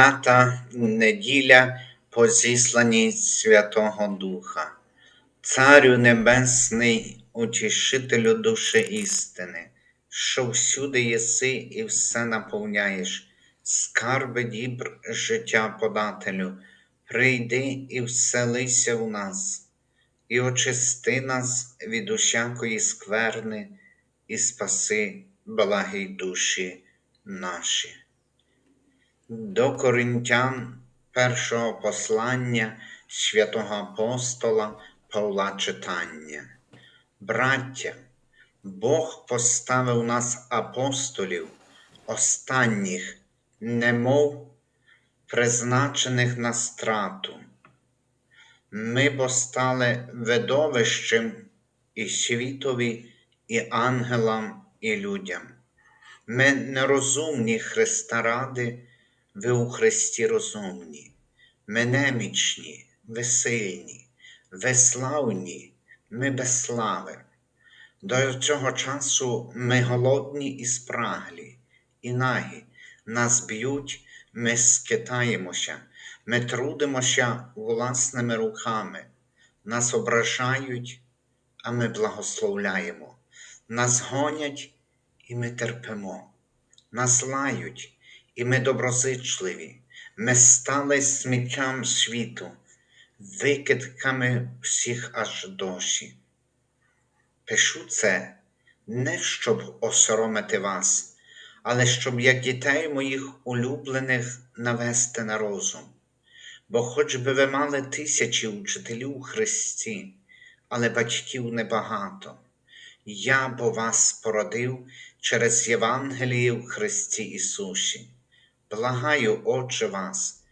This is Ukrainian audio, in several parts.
П'ята неділя по зісланні Святого Духа, Царю Небесний, утішителю душі істини, що всюди єси і все наповняєш, скарби дібр життя подателю, прийди і вселися у нас, і очисти нас від усякої скверни, і спаси благі душі наші. До Коринтян першого послання святого апостола Павла читання. Браття, Бог поставив нас апостолів, останніх, немов призначених на страту. Ми бо стали видовищем і світові, і ангелам, і людям. Ми нерозумні Христа ради, ви у Христі розумні, ми немічні, ви сильні, ви славні, ми без слави. До цього часу ми голодні і спраглі, і нагі, нас б'ють, ми скитаємося, ми трудимося власними руками, нас ображають, а ми благословляємо, нас гонять, і ми терпимо, нас лають, і ми доброзичливі, ми стали сміттям світу, викидками всіх аж доші. Пишу це не щоб осоромити вас, але щоб як дітей моїх улюблених навести на розум. Бо хоч би ви мали тисячі учителів у Христі, але батьків небагато. Я бо вас породив через Євангеліє в Христі Ісусі. Благаю, Отче вас,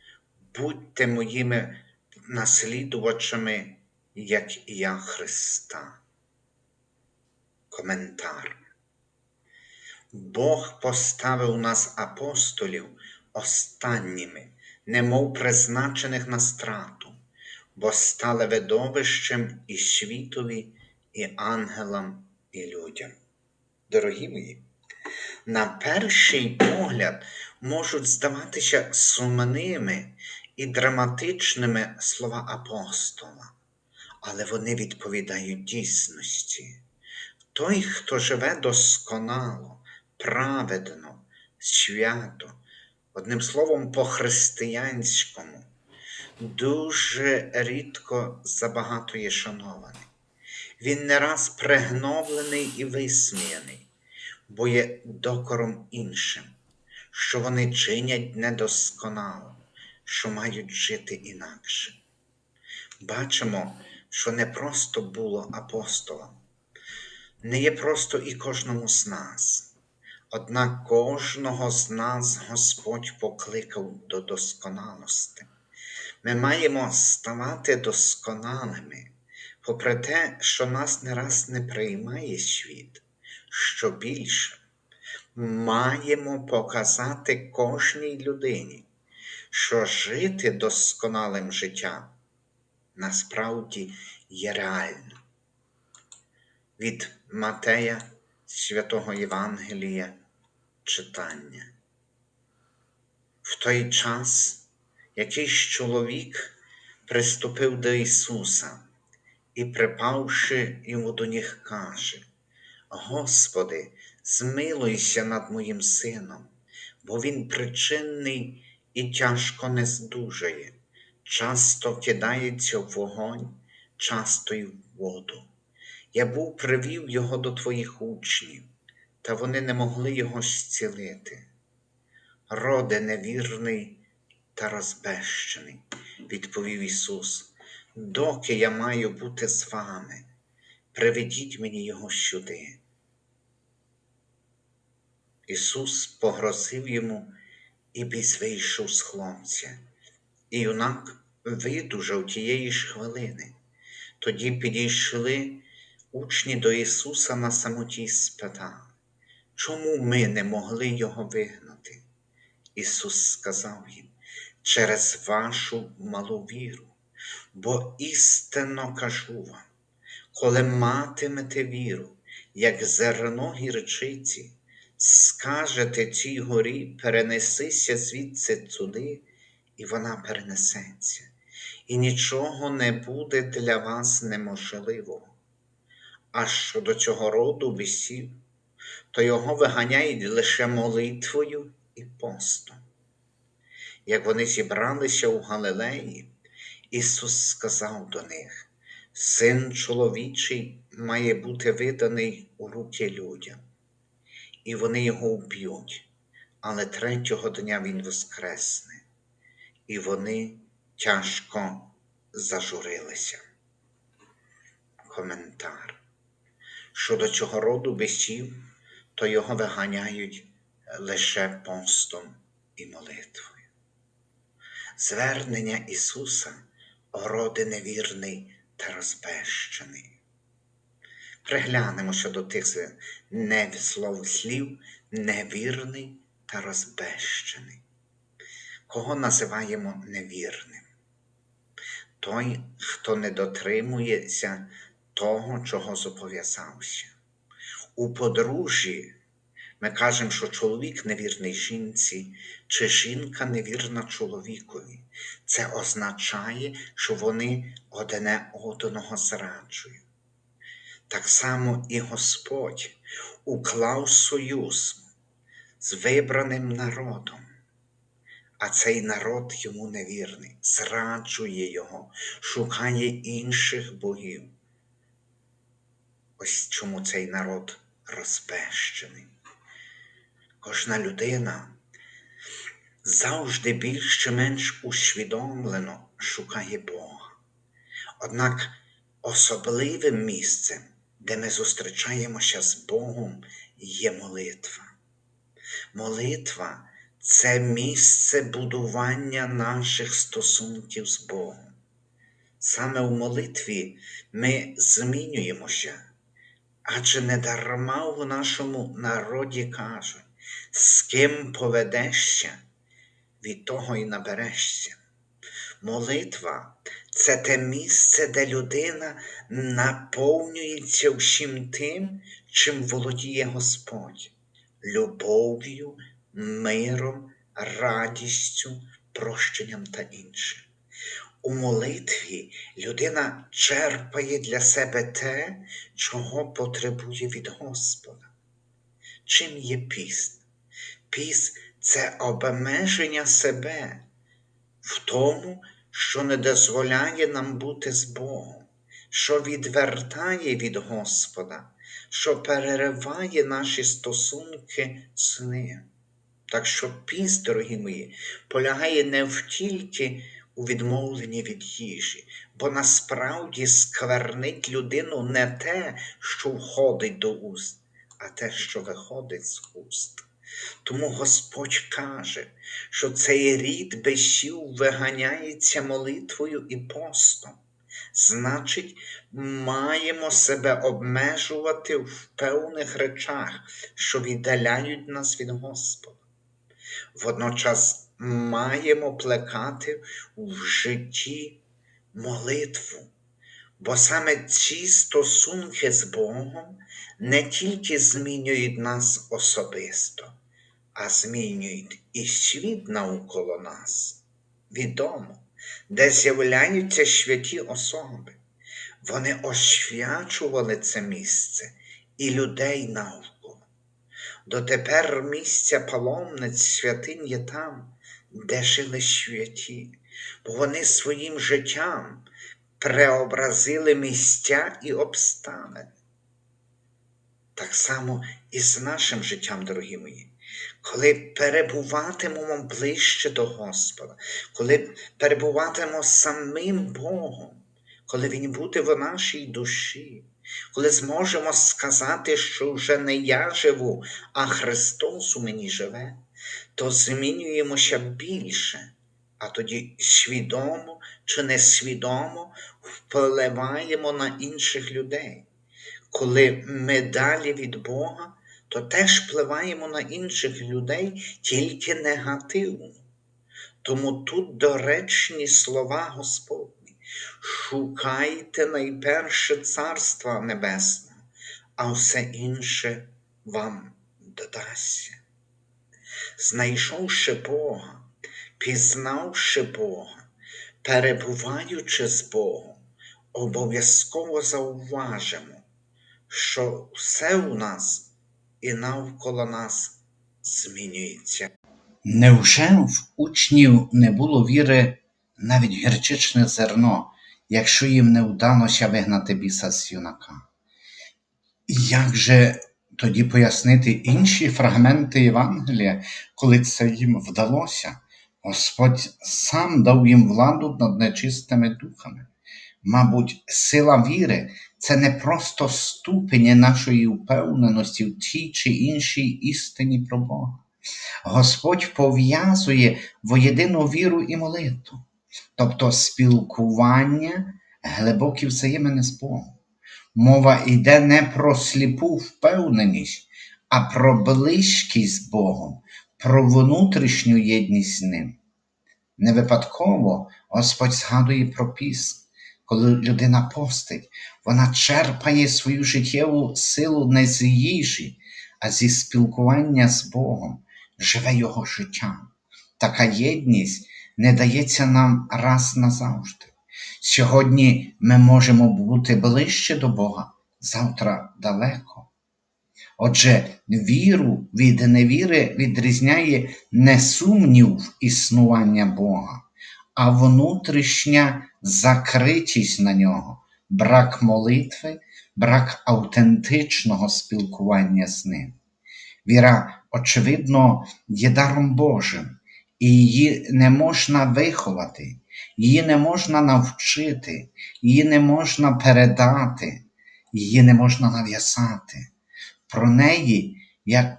будьте моїми наслідувачами, як і я Христа. Коментар. Бог поставив нас апостолів останніми, немов призначених на страту, бо стали видовищем і світові, і ангелам, і людям. Дорогі мої, на перший погляд можуть здаватися сумними і драматичними слова апостола, але вони відповідають дійсності. Той, хто живе досконало, праведно, свято, одним словом, по-християнському, дуже рідко забагато є шанований. Він не раз пригноблений і висміяний, бо є докором іншим, що вони чинять недосконало, що мають жити інакше. Бачимо, що не просто було апостолам, не є просто і кожному з нас. Однак кожного з нас Господь покликав до досконалості. Ми маємо ставати досконалими, попри те, що нас не раз не приймає світ, що більше маємо показати кожній людині, що жити досконалим життям насправді є реально. Від Матея Святого Євангелія читання. В той час якийсь чоловік приступив до Ісуса і, припавши йому до них, каже: Господи, змилуйся над моїм сином, бо він причинний і тяжко не здужає, часто кидається в вогонь, часто й в воду. Я був привів його до твоїх учнів, та вони не могли його зцілити. Роде невірний та розбещений, відповів Ісус, доки я маю бути з вами, приведіть мені Його сюди. Ісус погрозив йому і біс вийшов з хлопця, і юнак видужав тієї ж хвилини. Тоді підійшли учні до Ісуса на самоті спитали, чому ми не могли Його вигнати? Ісус сказав їм, через вашу малу віру, бо істинно кажу вам, коли матимете віру, як зерно гірчиці, скажете цій горі, перенесися звідси туди, і вона перенесеться, і нічого не буде для вас неможливого. А щодо цього роду бісів, то його виганяють лише молитвою і постом. Як вони зібралися у Галилеї, Ісус сказав до них: Син чоловічий має бути виданий у руки людям, і вони його вб'ють, але третього дня Він воскресне, і вони тяжко зажурилися. Коментар. Щодо цього роду бесів, то його виганяють лише постом і молитвою. Звернення Ісуса роди невірний та розбещений. Приглянемося до тих слов слів невірний та розбещений. Кого називаємо невірним? Той, хто не дотримується того, чого зобов'язався. У подружжі ми кажемо, що чоловік невірний жінці, чи жінка невірна чоловікові. Це означає, що вони одне одного зраджують. Так само і Господь уклав союз з вибраним народом, а цей народ йому невірний, зраджує його, шукає інших богів. Ось чому цей народ розпещений. Кожна людина завжди більш чи менш усвідомлено шукає Бога. Однак особливим місцем, де ми зустрічаємося з Богом, є молитва. Молитва це місце будування наших стосунків з Богом. Саме у молитві ми змінюємося, адже не дарма в нашому народі кажуть, з ким поведешся, від того і наберешся. Молитва це те місце, де людина наповнюється всім тим, чим володіє Господь, любов'ю, миром, радістю, прощенням та іншим. У молитві людина черпає для себе те, чого потребує від Господа. Чим є піст? Піст це обмеження себе в тому, що не дозволяє нам бути з Богом, що відвертає від Господа, що перериває наші стосунки з Ним. Так що піст, дорогі мої, полягає не в тільки у відмовленні від їжі, бо насправді сквернить людину не те, що входить до уст, а те, що виходить з уст. Тому Господь каже, що цей рід бесів виганяється молитвою і постом. Значить, маємо себе обмежувати в певних речах, що віддаляють нас від Господа. Водночас маємо плекати в житті молитву, бо саме ці стосунки з Богом не тільки змінюють нас особисто, а змінюють і світ навколо нас. Відомо, де з'являються святі особи. Вони освячували це місце і людей навколо. Дотепер місця паломниць святинь є там, де жили святі, бо вони своїм життям преобразили місця і обставини. Так само і з нашим життям, дорогі мої, коли перебуватимемо ближче до Господа, коли перебуватимемо самим Богом, коли Він буде в нашій душі, коли зможемо сказати, що вже не я живу, а Христос у мені живе, то змінюємося більше, а тоді свідомо чи несвідомо впливаємо на інших людей. Коли ми далі від Бога, то теж впливаємо на інших людей тільки негативно. Тому тут доречні слова Господні. Шукайте найперше Царства Небесного, а все інше вам додасться. Знайшовши Бога, пізнавши Бога, перебуваючи з Богом, обов'язково зауважимо, що все у нас і навколо нас змінюється. Невже в учнів не було віри навіть гірчичне зерно, якщо їм не вдалося вигнати біса з юнака? Як же тоді пояснити інші фрагменти Євангелія, коли це їм вдалося? Господь сам дав їм владу над нечистими духами. Мабуть, сила віри це не просто ступені нашої впевненості в тій чи іншій істині про Бога. Господь пов'язує воєдину віру і молитву, тобто спілкування, глибокі взаємини з Богом. Мова йде не про сліпу впевненість, а про близькість з Богом, про внутрішню єдність з Ним. Не випадково Господь згадує про піст. Коли людина постить, вона черпає свою життєву силу не з їжі, а зі спілкування з Богом, живе Його життям. Така єдність не дається нам раз назавжди. Сьогодні ми можемо бути ближче до Бога, завтра далеко. Отже, віру від невіри відрізняє не сумнів існування Бога, а внутрішня закритість на нього, брак молитви, брак автентичного спілкування з ним. Віра, очевидно, є даром Божим, і її не можна виховати, її не можна навчити, її не можна передати, її не можна нав'язати. Про неї, як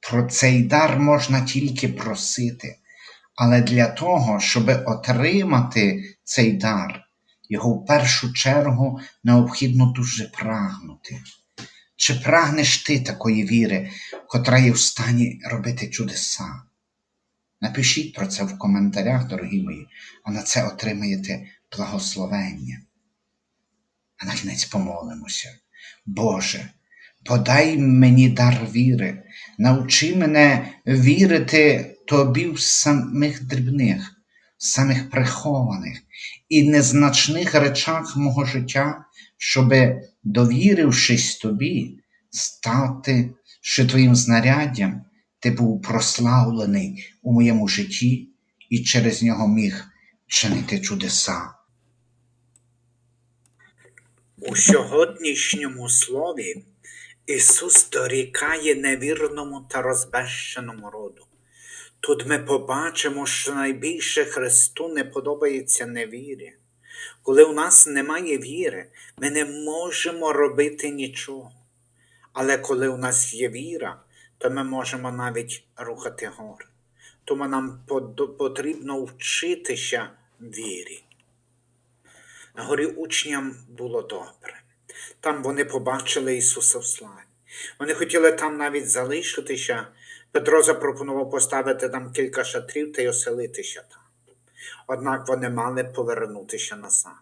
про цей дар можна тільки просити. Але для того, щоб отримати цей дар, його в першу чергу необхідно дуже прагнути. Чи прагнеш ти такої віри, котра є в стані робити чудеса? Напишіть про це в коментарях, дорогі мої, а на це отримаєте благословення. А на кінець помолимося. Боже, подай мені дар віри, навчи мене вірити тобі в самих дрібних, самих прихованих і незначних речах мого життя, щоби, довірившись тобі, стати ще твоїм знаряддям, ти був прославлений у моєму житті і через нього міг чинити чудеса. У сьогоднішньому слові Ісус дорікає невірному та розбещеному роду. Тут ми побачимо, що найбільше Христу не подобається невір'я. Коли у нас немає віри, ми не можемо робити нічого. Але коли у нас є віра, то ми можемо навіть рухати гори. Тому нам потрібно вчитися вірі. На горі учням було добре. Там вони побачили Ісуса в славі. Вони хотіли там навіть залишитися. Петро запропонував поставити там кілька шатрів та й оселитися там. Однак вони мали повернутися назад.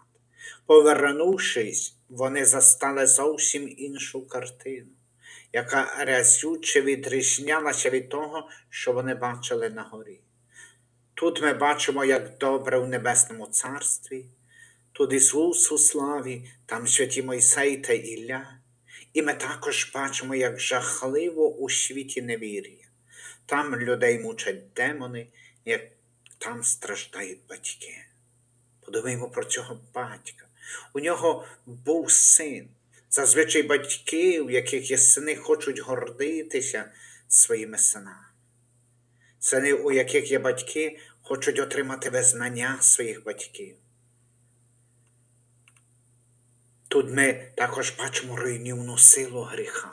Повернувшись, вони застали зовсім іншу картину, яка рязюче відрізнялася від того, що вони бачили на горі. Тут ми бачимо, як добре в Небесному Царстві, тут Ісус у славі, там святі Мойсей та Ілля. І ми також бачимо, як жахливо у світі невір'я. Там людей мучать демони, як там страждають батьки. Подумаємо про цього батька. У нього був син. Зазвичай батьки, у яких є сини, хочуть гордитися своїми синами. Сини, у яких є батьки, хочуть отримати визнання своїх батьків. Тут ми також бачимо руйнівну силу гріха.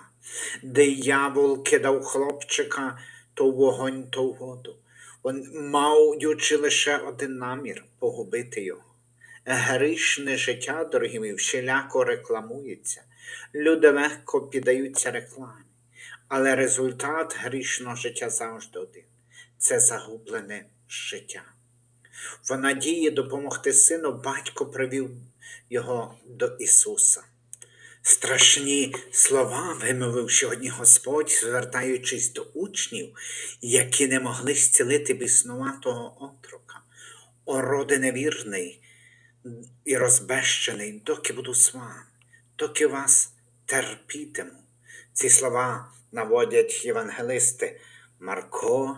Диявол кидав хлопчика то в вогонь, то в воду. Він маючи лише один намір погубити його. Грішне життя, дорогі мої, всіляко рекламується. Люди легко піддаються рекламі, але результат грішного життя завжди один це загублене життя. В надії допомогти сину батько привів його до Ісуса. Страшні слова вимовив сьогодні Господь, звертаючись до учнів, які не могли зцілити біснуватого отрока. О, роде невірний і розбещений, доки буду з вами, доки вас терпітиму. Ці слова наводять євангелисти Марко,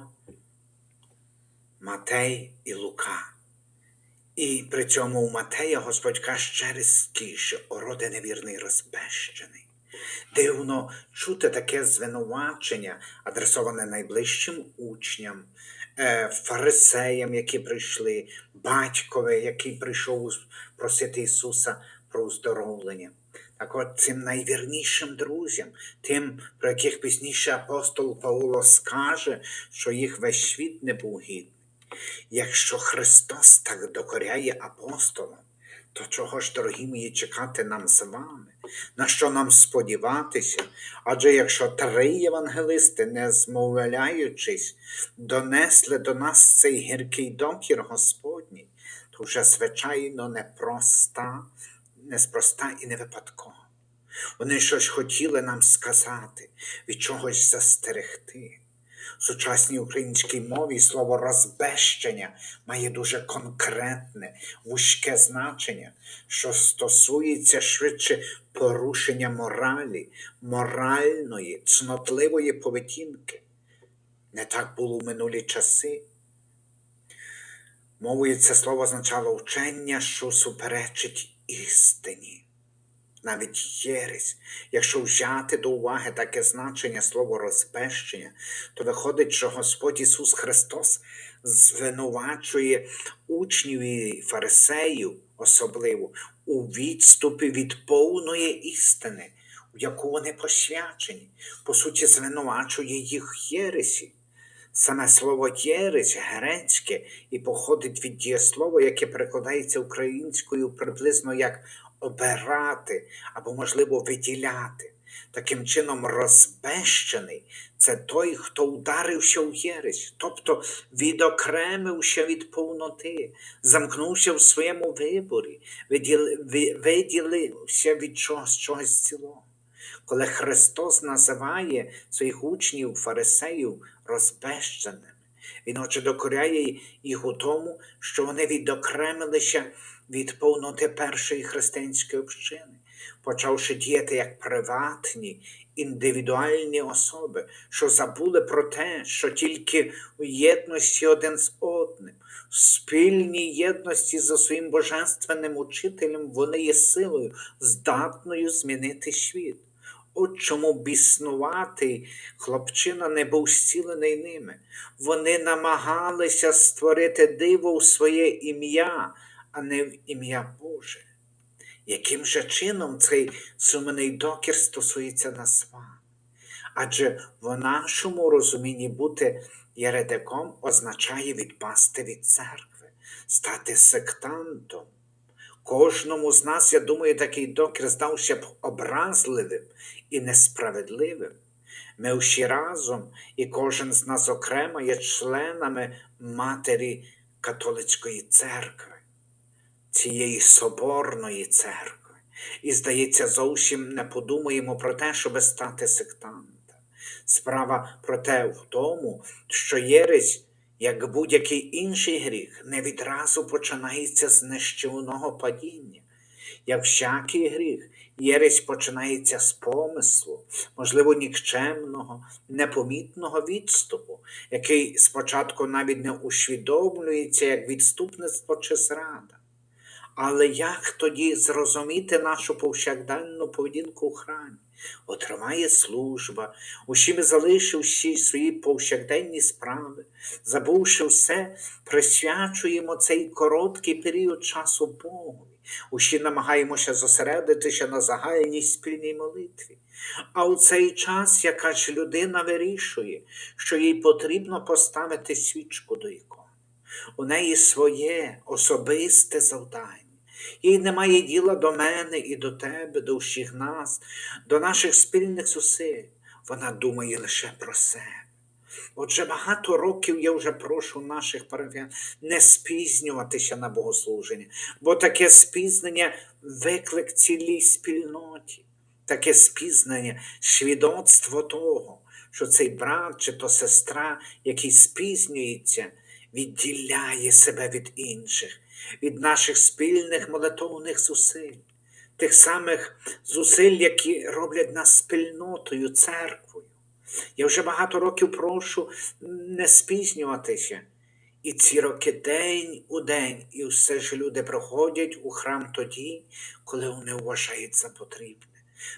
Матей і Лука. І при цьому у Матея Господь каже ще різкіше, о роде невірний розбещений. Дивно чути таке звинувачення, адресоване найближчим учням, е, фарисеям, які прийшли, батькові, який прийшов просити Ісуса про оздоровлення. Так от цим найвірнішим друзям, тим, про яких пізніше апостол Павло скаже, що їх весь світ не був гідний. Якщо Христос так докоряє апостолам, то чого ж, дорогі мої, чекати нам з вами? На що нам сподіватися? Адже якщо три євангелисти, не змовляючись, донесли до нас цей гіркий докір Господній, то вже звичайно непроста, неспроста і не випадково. Вони щось хотіли нам сказати, від чогось застерегти. Сучасній українській мові слово розбещення має дуже конкретне, вузьке значення, що стосується швидше порушення моралі, моральної, цнотливої поведінки. Не так було в минулі часи. Мовою це слово означало вчення, що суперечить істині навіть єресь. Якщо взяти до уваги таке значення слова розпещення, то виходить, що Господь Ісус Христос звинувачує учнів і фарисеїв особливо у відступі від повної істини, в яку вони посвячені, по суті, звинувачує їх єресі. Саме слово єресь грецьке і походить від дієслова, яке перекладається українською приблизно як обирати або, можливо, виділяти. Таким чином, розбещений це той, хто ударився в єресь, тобто відокремився від повноти, замкнувся в своєму виборі, виділився від чогось чогось цілого. Коли Христос називає своїх учнів, фарисеїв розбещеними, Він отже докоряє їх у тому, що вони відокремилися від повноти першої християнської общини, почавши діяти як приватні, індивідуальні особи, що забули про те, що тільки у єдності один з одним, в спільній єдності за своїм божественним учителем вони є силою, здатною змінити світ. От чому біснуватий хлопчина не був зцілений ними. Вони намагалися створити диво в своє ім'я, а не в ім'я Боже. Яким же чином цей сумний докір стосується нас? Адже в нашому розумінні бути єретиком означає відпасти від церкви, стати сектантом. Кожному з нас, я думаю, такий докір здався б образливим і несправедливим. Ми всі разом, і кожен з нас окремо є членами Матері Католицької церкви цієї соборної церкви. І, здається, зовсім не подумаємо про те, щоб стати сектантом. Справа про те в тому, що єресь, як будь-який інший гріх, не відразу починається з нищівного падіння. Як всякий гріх, єресь починається з помислу, можливо, нікчемного, непомітного відступу, який спочатку навіть не усвідомлюється як відступництво чи зрада. Але як тоді зрозуміти нашу повсякденну поведінку в храмі? Отриває служба, усім залишивши свої повсякденні справи, забувши все, присвячуємо цей короткий період часу Богу. Усі намагаємося зосередитися на загальній спільній молитві. А у цей час якась людина вирішує, що їй потрібно поставити свічку до ікони. У неї своє особисте завдання. Їй немає діла до мене і до тебе, до всіх нас, до наших спільних зусиль. Вона думає лише про себе. Отже, багато років я вже прошу наших парафіян не спізнюватися на богослуження, бо таке спізнення виклик цілій спільноті, таке спізнення свідоцтво того, що цей брат чи то сестра, який спізнюється, відділяє себе від інших, від наших спільних молитовних зусиль, тих самих зусиль, які роблять нас спільнотою, церквою. Я вже багато років прошу не спізнюватися. І ці роки день у день, і все ж люди приходять у храм тоді, коли вони вважають за потрібне.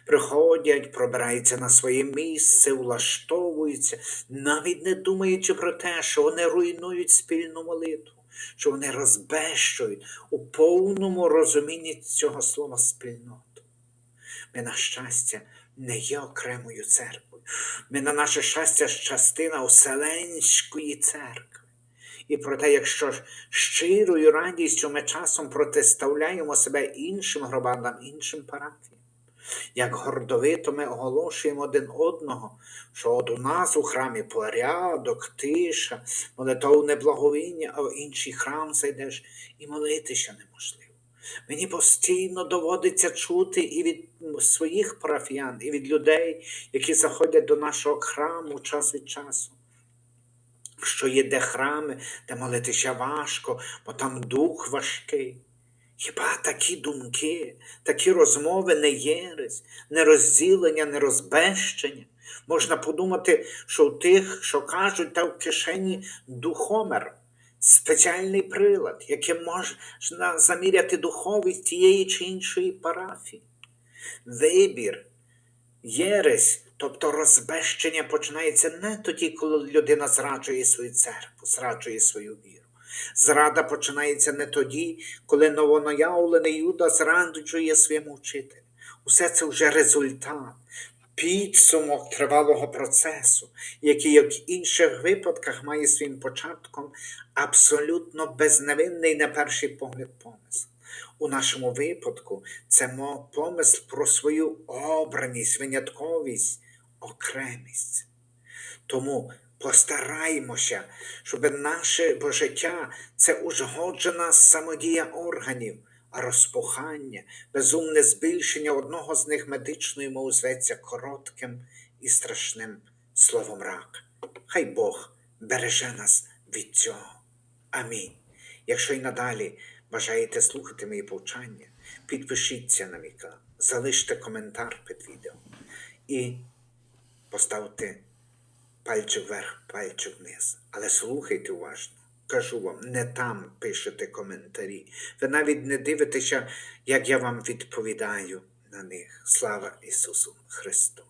Приходять, пробираються на своє місце, влаштовуються, навіть не думаючи про те, що вони руйнують спільну молитву, що вони розбещують у повному розумінні цього слова спільноту. Ми, на щастя, не є окремою церквою. Ми, на наше щастя, частина Оселенської церкви. І проте, якщо щирою радістю ми часом протиставляємо себе іншим громадам, іншим парафіям, як гордовито ми оголошуємо один одного, що от у нас у храмі порядок, тиша, молитовне благовіння, а в інший храм зайдеш і молитися неможливо. Мені постійно доводиться чути і від своїх парафіян, і від людей, які заходять до нашого храму час від часу що є де храми, де молитися важко, бо там дух важкий. Хіба такі думки, такі розмови не єресь, не розділення, не розбещення? Можна подумати, що у тих, що кажуть, та в кишені духомер, спеціальний прилад, яким можна заміряти духовість тієї чи іншої парафії. Вибір, єресь Тобто розбещення починається не тоді, коли людина зраджує свою церкву, зраджує свою віру. Зрада починається не тоді, коли новонаявлений Юда зраджує своєму вчителю. Усе це вже результат, підсумок тривалого процесу, який, як в інших випадках, має своїм початком абсолютно безневинний на перший погляд помисл. У нашому випадку це помисл про свою обраність, винятковість окремість. Тому постараймося, щоб наше життя це узгоджена самодія органів, а розпухання, безумне збільшення одного з них медичною мов зветься коротким і страшним словом рак. Хай Бог береже нас від цього. Амінь. Якщо й надалі бажаєте слухати мої повчання, підпишіться на віка, залиште коментар під відео. І поставте пальчик вверх, пальчик вниз. Але слухайте уважно. Кажу вам, не там пишете коментарі. Ви навіть не дивитеся, як я вам відповідаю на них. Слава Ісусу Христу!